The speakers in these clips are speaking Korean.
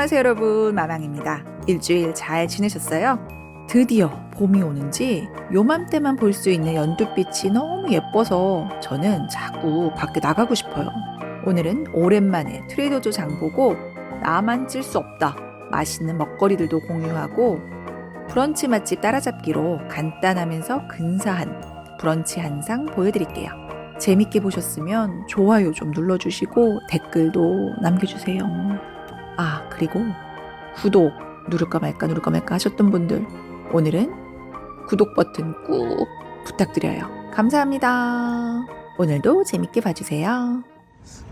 안녕하세요 여러분 마망입니다. 일주일 잘 지내셨어요? 드디어 봄이 오는지 요맘때만 볼 수 있는 연두빛이 너무 예뻐서 저는 자꾸 밖에 나가고 싶어요. 오늘은 오랜만에 트레이더조 장 보고 나만 찔 수 없다. 맛있는 먹거리들도 공유하고 브런치 맛집 따라잡기로 간단하면서 근사한 브런치 한상 보여드릴게요. 재밌게 보셨으면 좋아요 좀 눌러주시고 댓글도 남겨주세요. 아, 그리고 구독 누를까 말까 누를까 말까 하셨던 분들 오늘은 구독 버튼 꾹 부탁드려요. 감사합니다. 오늘도 재밌게 봐주세요.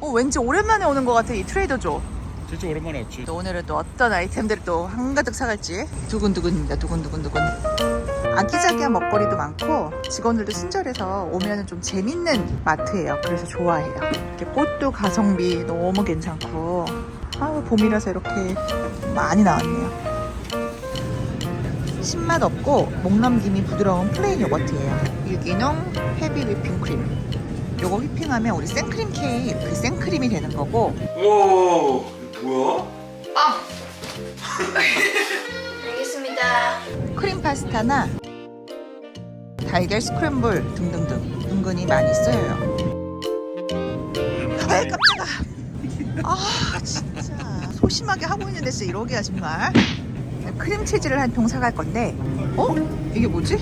어, 왠지 오랜만에 오는 것 같아 이 트레이더조. 진짜 오랜만에 왔지. 또 오늘은 또 어떤 아이템들을 또 한가득 사갈지 두근두근입니다. 두근두근두근. 아기자기한 먹거리도 많고 직원들도 친절해서 오면은 좀 재밌는 마트예요. 그래서 좋아해요. 이렇게 꽃도 가성비 너무 괜찮고 아 봄이라서 이렇게 많이 나왔네요. 신맛 없고 목 넘김이 부드러운 플레인 요거트예요. 유기농 헤비 휘핑 크림. 요거 휘핑하면 우리 생크림 케이크 그 생크림이 되는 거고 우와, 뭐야? 알겠습니다. 크림 파스타나 달걀 스크램블 등등등 은근히 많이 쓰여요. 아이 깜짝아. 아 진짜 소심하게 하고 있는데 진짜 이러기야 정말. 크림 치즈를 한통 사갈 건데, 어? 이게 뭐지?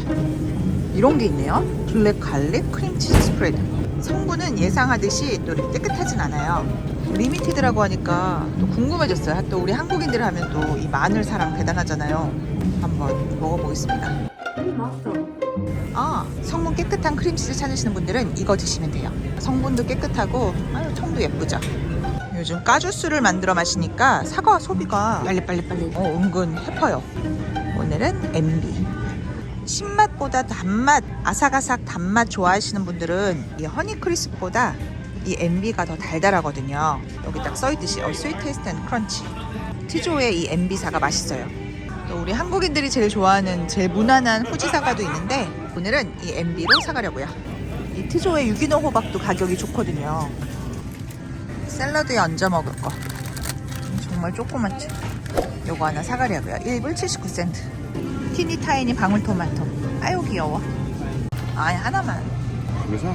이런 게 있네요. 블랙 갈릭 크림 치즈 스프레드. 성분은 예상하듯이 또 이렇게 깨끗하진 않아요. 리미티드라고 하니까 또 궁금해졌어요. 또 우리 한국인들 하면 또 이 마늘 사랑 대단하잖아요. 한번 먹어보겠습니다. 아, 성분 깨끗한 크림치즈 찾으시는 분들은 이거 드시면 돼요. 성분도 깨끗하고 아유, 청도 예쁘죠. 요즘 까주스를 만들어 마시니까 사과 소비가 빨리 빨리 빨리 어, 은근 해퍼요. 오늘은 MB. 신맛보다 단맛, 아삭아삭 단맛 좋아하시는 분들은 이 허니 크리스보다 이 MB가 더 달달하거든요. 여기 딱 써있듯이 어, 스위트 테스트 앤 크런치. 티조의 이 MB사가 맛있어요. 또 우리 한국인들이 제일 좋아하는 제일 무난한 후지 사과도 있는데 오늘은 이 MB로 사가려고요. 이 티조의 유기농 호박도 가격이 좋거든요. 샐러드에 얹어 먹을 거. 정말 조그맣죠? 요거 하나 사가려고요. 1불 79센트. 티니 타이니 방울토마토. 아유 귀여워. 아니 하나만. 왜 사?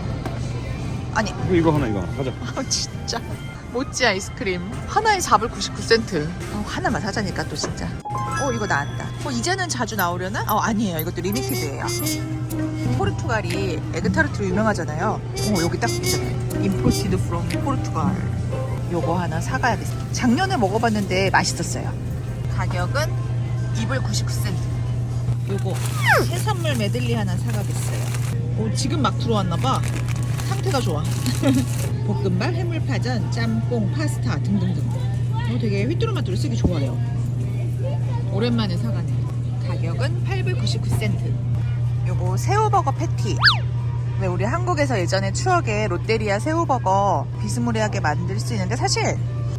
아니 이거, 이거 하나, 이거 하나. 가자. 아 진짜 모찌 아이스크림 하나에 4불 99센트 어, 하나만 사자니까 또 진짜 어 이거 나왔다 어 이제는 자주 나오려나? 어 아니에요 이것도 리미티드예요 포르투갈이 에그타르트로 유명하잖아요 어 여기 딱 있잖아요 임포티드 프롬 포르투갈 요거 하나 사가야겠어 작년에 먹어봤는데 맛있었어요 가격은 2불 99센트 요거 해산물 메들리 하나 사가겠어요 어, 지금 막 들어왔나봐 상태가 좋아 볶음밥, 해물파전, 짬뽕, 파스타 등등등. 어, 되게 휘뚜루마뚜루 쓰기 좋아요. 오랜만에 사가네. 가격은 8불 99센트. 요거 새우버거 패티. 왜 우리 한국에서 예전에 추억에 롯데리아 새우버거 비스무리하게 만들 수 있는데 사실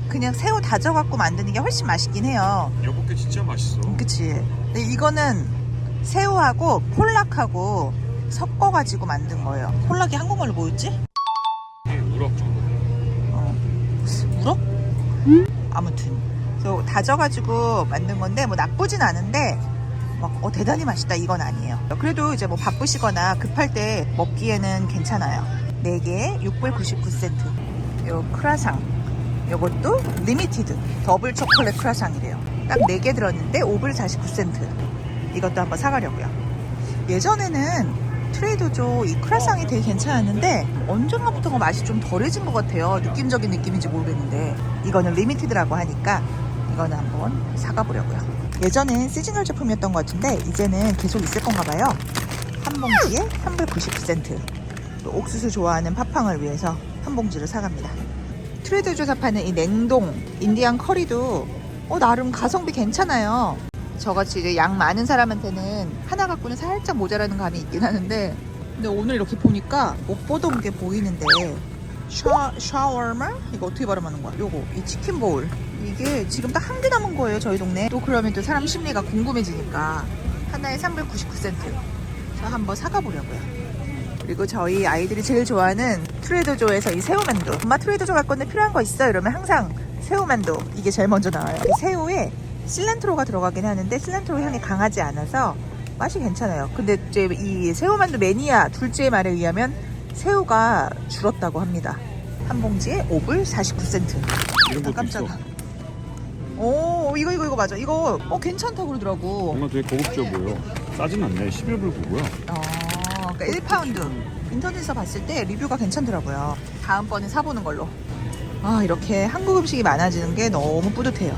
그냥 새우 다져갖고 만드는 게 훨씬 맛있긴 해요. 여보게 진짜 맛있어. 그치? 근데 이거는 새우하고 폴락하고 섞어가지고 만든 거예요. 폴락이 한국말로 뭐였지? 이게 우럭 정도. 어, 우럭? 아무튼 그래서 다져가지고 만든 건데 뭐 나쁘진 않은데 막 어, 대단히 맛있다 이건 아니에요. 그래도 이제 뭐 바쁘시거나 급할 때 먹기에는 괜찮아요. 4개에 6불 99센트. 요 크라상 요것도 리미티드 더블 초콜릿 크라상이래요. 딱 4개 들었는데 5불 49센트. 이것도 한번 사가려고요. 예전에는 트레이더조 이 크라상이 되게 괜찮았는데 언젠가부터가 맛이 좀 덜해진 것 같아요. 느낌적인 느낌인지 모르겠는데 이거는 리미티드라고 하니까 이거는 한번 사가보려고요. 예전엔 시즈널 제품이었던 것 같은데 이제는 계속 있을 건가 봐요. 한 봉지에 3불 99센트. 또 옥수수 좋아하는 팥빵을 위해서 한 봉지를 사갑니다. 트레이더조에서 파는 이 냉동 인디안 커리도 어, 나름 가성비 괜찮아요. 저같이 이제 양 많은 사람한테는 하나 갖고는 살짝 모자라는 감이 있긴 하는데 근데 오늘 이렇게 보니까 못 보던 게 보이는데 샤, 샤워마? 이거 어떻게 발음하는 거야? 요거 이 치킨 보울 이게 지금 딱 한 개 남은 거예요 저희 동네 또 그러면 또 사람 심리가 궁금해지니까 하나에 3불 99센트 저 한번 사가 보려고요 그리고 저희 아이들이 제일 좋아하는 트레이더조에서 이 새우만두 엄마 트레이더조 갈 건데 필요한 거 있어? 이러면 항상 새우만두 이게 제일 먼저 나와요. 이 새우에 실란트로가 들어가긴 하는데 실란트로 향이 강하지 않아서 맛이 괜찮아요. 근데 이제 이 새우만두 매니아 둘째의 말에 의하면 새우가 줄었다고 합니다. 한 봉지에 5불 49센트. 이런 것도. 깜짝아. 오 이거 이거 이거 맞아. 이거 어 괜찮다고 그러더라고. 뭔가 되게 고급져 보여. 싸진 않네. 11불 9고요. 어, 그러니까 1파운드. 인터넷에서 봤을 때 리뷰가 괜찮더라고요. 다음번에 사보는 걸로. 아, 이렇게 한국 음식이 많아지는 게 너무 뿌듯해요.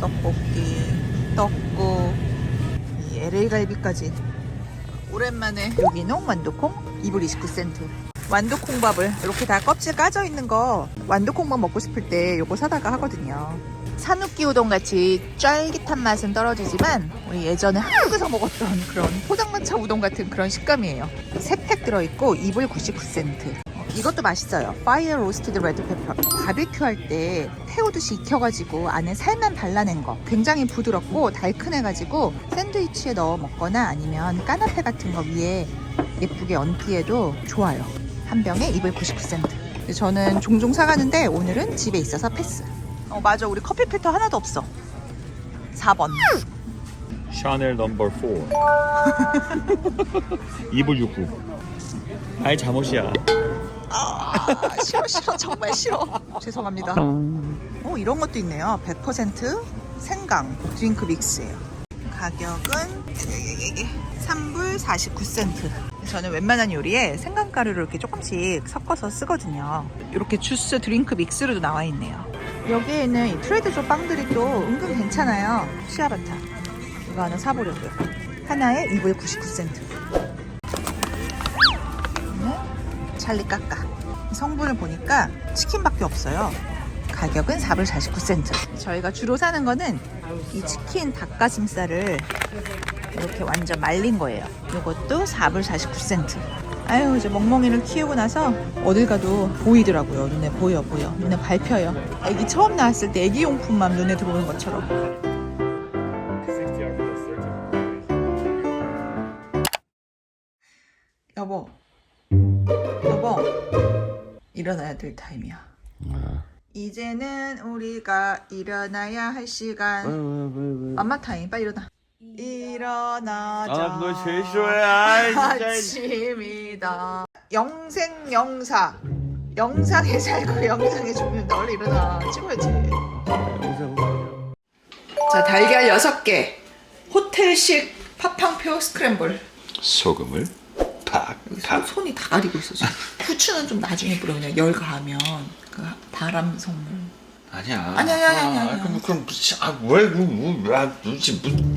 떡볶이, 떡국, 이 LA 갈비까지. 오랜만에 여기는 완두콩 2불 29센트. 완두콩밥을 이렇게 다 껍질 까져 있는 거 완두콩밥 먹고 싶을 때 요거 사다가 하거든요. 산욱기 우동 같이 쫄깃한 맛은 떨어지지만 우리 예전에 한국에서 먹었던 그런 포장마차 우동 같은 그런 식감이에요. 세팩 들어있고 2불 99센트. 이것도 맛있어요. 파이어 로스티드 레드 페퍼. 바비큐 할 때 태우듯이 익혀가지고 안에 살만 발라낸 거. 굉장히 부드럽고 달큰해가지고 샌드위치에 넣어 먹거나 아니면 까나페 같은 거 위에 예쁘게 얹기에도 좋아요. 한 병에 2불 99센트. 저는 종종 사가는데 오늘은 집에 있어서 패스. 어 맞아 우리 커피 필터 하나도 없어 4번 샤넬 넘버 4. 2불 69. 아이 잠옷이야. 아 싫어 싫어. 정말 싫어. 죄송합니다. 어 이런 것도 있네요. 100% 생강 드링크 믹스예요. 가격은 3불 49센트. 저는 웬만한 요리에 생강가루를 이렇게 조금씩 섞어서 쓰거든요. 이렇게 주스 드링크 믹스로도 나와 있네요. 여기에 있는 이 트레드조 빵들이 또 은근 괜찮아요. 시아바타. 이거 하나 사보려고요. 하나에 2불 99센트 찰리 까까 성분을 보니까 치킨밖에 없어요. 가격은 4불 49센트. 저희가 주로 사는 거는 이 치킨 닭가슴살을 이렇게 완전 말린 거예요. 이것도 4불 49센트. 아유 이제 멍멍이를 키우고 나서 어딜 가도 보이더라고요. 눈에 보여 보여. 눈에 밟혀요. 애기 처음 나왔을 때 애기 용품만 눈에 들어오는 것처럼 일어나야 될 타임이야. 이제는 우리가 일어나야 할 시간. 엄마 타임. 빨리 일어나. 일어나자. 아, 그거 제일 싫어해. 아이, 진짜. 아침이다. 영생 영사. 영상에 살고 영상에 죽는다 얼른 일어나. 찍어야지. 자 달걀 6개. 호텔식 팥팡표 스크램블. 소금을 팍, 손, 손이 다 가리고 있어 지금. 후추는 좀 나중에 뿌려 그냥 열 가면. 그 바람 성물. 아니야. 아니, 아니, 아니, 아니, 아니. 그럼 그럼 아, 왜 그, 뭐, 아, 눈치 뭐.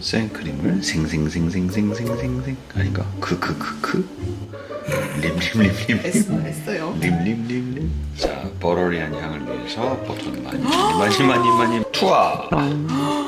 생크림을 생생생생생생생생 아닌가? 그그 림림림림. 했어, 했어요. 림림림림. 자 버러리한 향을 위해서 버터는 많이 많이 많이 많이 투하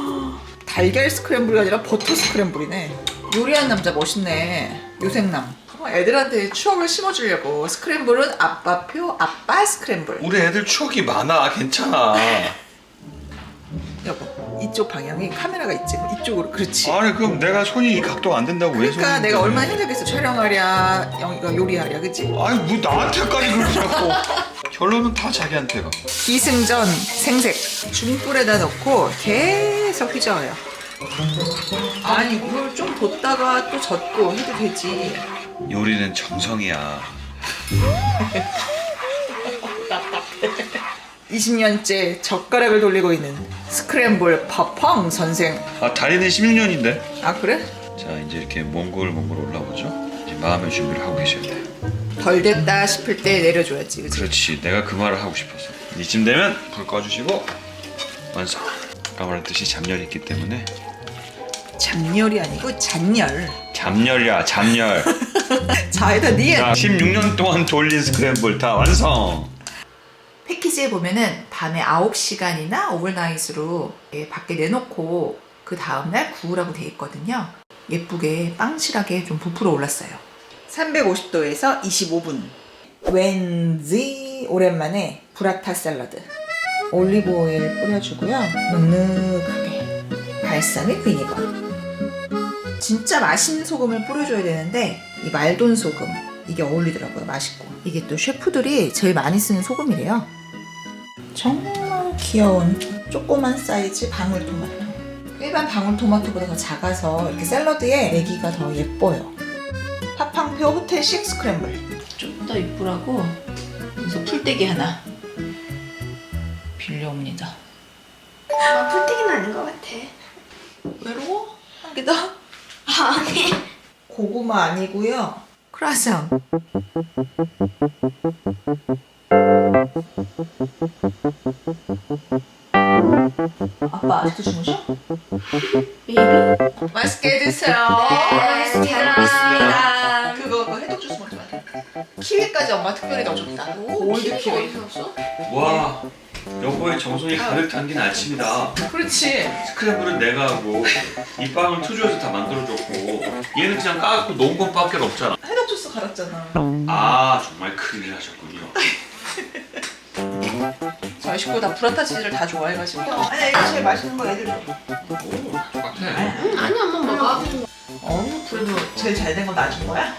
달걀 스크램블이 아니라 버터 스크램블이네. 요리하는 남자 멋있네. 요생남. 어, 애들한테 추억을 심어주려고 스크램블은 아빠표 아빠 스크램블. 우리 애들 추억이 많아. 괜찮아. 여보 이쪽 방향에 카메라가 있지? 이쪽으로. 그렇지. 아니 그럼 내가 손이 이 각도가 안 된다고 왜 그러니까 손이 내가 돼? 얼마나 힘들겠어. 촬영하랴. 영희가 요리하랴. 그치? 아니 뭐 나한테까지 그렇게 자꾸 결론은 다 자기한테 가 기승전 생색. 중불에다 넣고 계속 휘저어요 아니 이걸 좀 뒀다가 또 젓고 해도 되지. 요리는 정성이야. 20년째 젓가락을 돌리고 있는 스크램블 팝펑 선생. 아 다리는 16년인데? 아 그래? 자 이제 이렇게 몽골몽골 올라오죠. 이제 마음의 준비를 하고 계셔야 돼. 덜 됐다 싶을 때 내려줘야지 그치? 그렇지. 내가 그 말을 하고 싶었어 이쯤 되면 불 꺼주시고 완성. 아까 말했듯이 잡열이 있기 때문에 잡열이 아니고 잔열 잡열이야 잡열 자에다 니은 자 16년 동안 돌린 스크램블 다 완성 패키지에 보면은 밤에 9시간이나 오버나잇으로 예, 밖에 내놓고 그 다음날 구우라고 돼 있거든요. 예쁘게 빵실하게 좀 부풀어 올랐어요. 350도에서 25분. 왠지 오랜만에 브라타 샐러드. 올리브 오일 뿌려주고요. 눅눅하게. 발사믹 비니거. 진짜 맛있는 소금을 뿌려줘야 되는데 이 말돈 소금 이게 어울리더라고요. 맛있고. 이게 또 셰프들이 제일 많이 쓰는 소금이래요. 정말 귀여운 조그만 사이즈 방울토마토. 일반 방울토마토보다 더 작아서 이렇게 샐러드에 내기가 더 예뻐요. 파팡표 호텔식 스크램블. 좀 더 이쁘라고 여기서 풀떼기 하나 빌려옵니다. 아, 풀떼기는 아닌 것 같아. 외로워? 더? 아니. 고구마 아니고요. 크라상. 아빠 아직도 주무셔? 베이비? 맛있게 드세요. 네, 잘 먹겠습니다. 그거 그거 해독 주스 먹지 마. 키위까지 엄마 특별히 넣어줬다. 올드 키위. 어디서 와 여보의 정성이 가득 담긴 아침이다. 그렇지. 스크램블은 내가 하고 이 빵은 투주에서 다 만들어줬고 얘는 그냥 까갖고 놓은 것밖에 없잖아. 해독 주스 갈았잖아. 아 정말 큰일 하셨군요. 저희 식구 다 브라타 치즈를 다 좋아해가지고. 아니 이거 제일 맛있는 거 애들 줘. 오 똑같아. 응, 아니, 엄마 먹어. 어 그래도 제일 잘 된 건 나준 거야?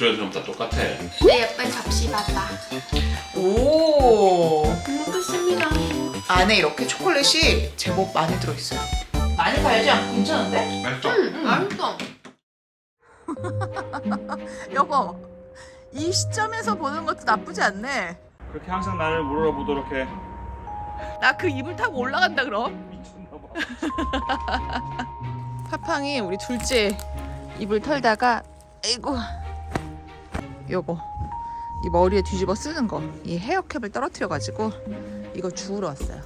비주얼 다 똑같아. 내 예쁜 접시 봐봐. 오. 먹겠습니다. 안에 이렇게 초콜릿이 제법 많이 들어있어요. 많이 달지 않고 괜찮은데? 맛있어. 응, 맛있어. 여보, 이 시점에서 보는 것도 나쁘지 않네. 그렇게 항상 나를 물어보도록 해. 나그 이불 타고 올라간다 그럼. 미쳤나봐. 파팡이 우리 둘째 이불 털다가 아이고 요거 이 머리에 뒤집어 쓰는 거 이 헤어캡을 떨어뜨려 가지고 이거 주우러 왔어요.